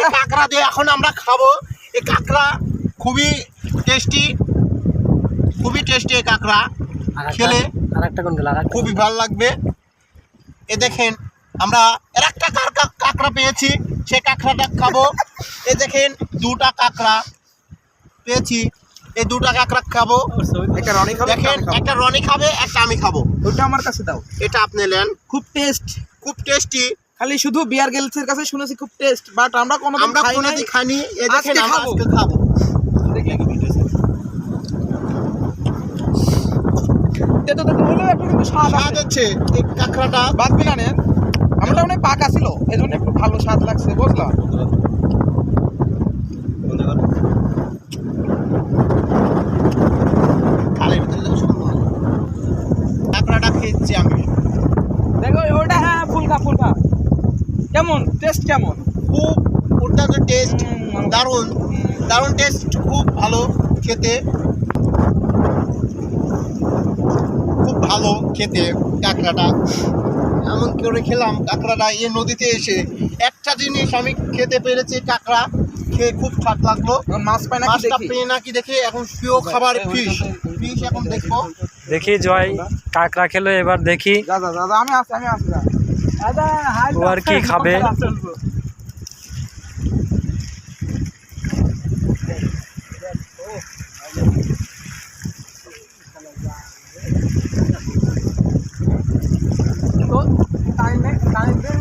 এই কাঁকড়া দিয়ে এখন আমরা খাব। এই কাঁকড়া খুবই টেস্টি খুবই টেস্টি এই কাঁকড়া। খেলে আর একটা কোন গেল আর খুবই ভালো লাগবে। এ দেখেন আমরা আর একটা কাঁকড়া কাঁকড়া পেয়েছি সে কাঁকড়াটা খাব। এ দেখেন দুটা কাঁকড়া পেয়েছি এই দুটা কাঁকড়া খাব। একটা রনি খাবে দেখেন একটা রনি খাবে একটা আমি খাব। ওটা আমার কাছে দাও। এটা আপনি নেন। খুব টেস্ট খুব টেস্টি খালি শুধু বিয়ার গেলসের কাছে শুনেছি খুব টেস্ট বাট আমরা কোনো আমরা খাই নাই। কোনোদিন খাইনি। এ দেখেন আজকে আমরা খাব। আজকে খাব। তেতো তেতো হলেও একটু কিন্তু স্বাদ স্বাদ আছে। হচ্ছে এই কাঁকড়াটা। বাদ বিনা নেন। আমরা অনেক পাকা ছিল এজন্য একটু ভালো স্বাদ লাগছে বুঝলাম। কাঁকড়াটা খেয়েছি আমি দেখো ওটা হ্যাঁ ফুলকা ফুলকা কেমন? টেস্ট কেমন? খুব দুর্দান্ত টেস্ট দারুণ দারুণ টেস্ট খুব ভালো খেতে। খুব ভালো খেতে কাঁকড়াটা। এমন করে খেলাম কাঁকড়াটা এই নদীতে এসে একটা জিনিস আমি খেতে পেরেছি কাঁকড়া। খেয়ে খুব স্বাদ লাগল। মাছ পাই না মাছটা পেয়ে নাকি দেখে এখন প্রিয় খাবার ফিশ ফিশ এখন দেখব। দেখি জয় কাকড়া খেলো এবার দেখি। দাদা যা, আমি আসি আমি আসি আর কি খাবে তো টাইমে টাইমে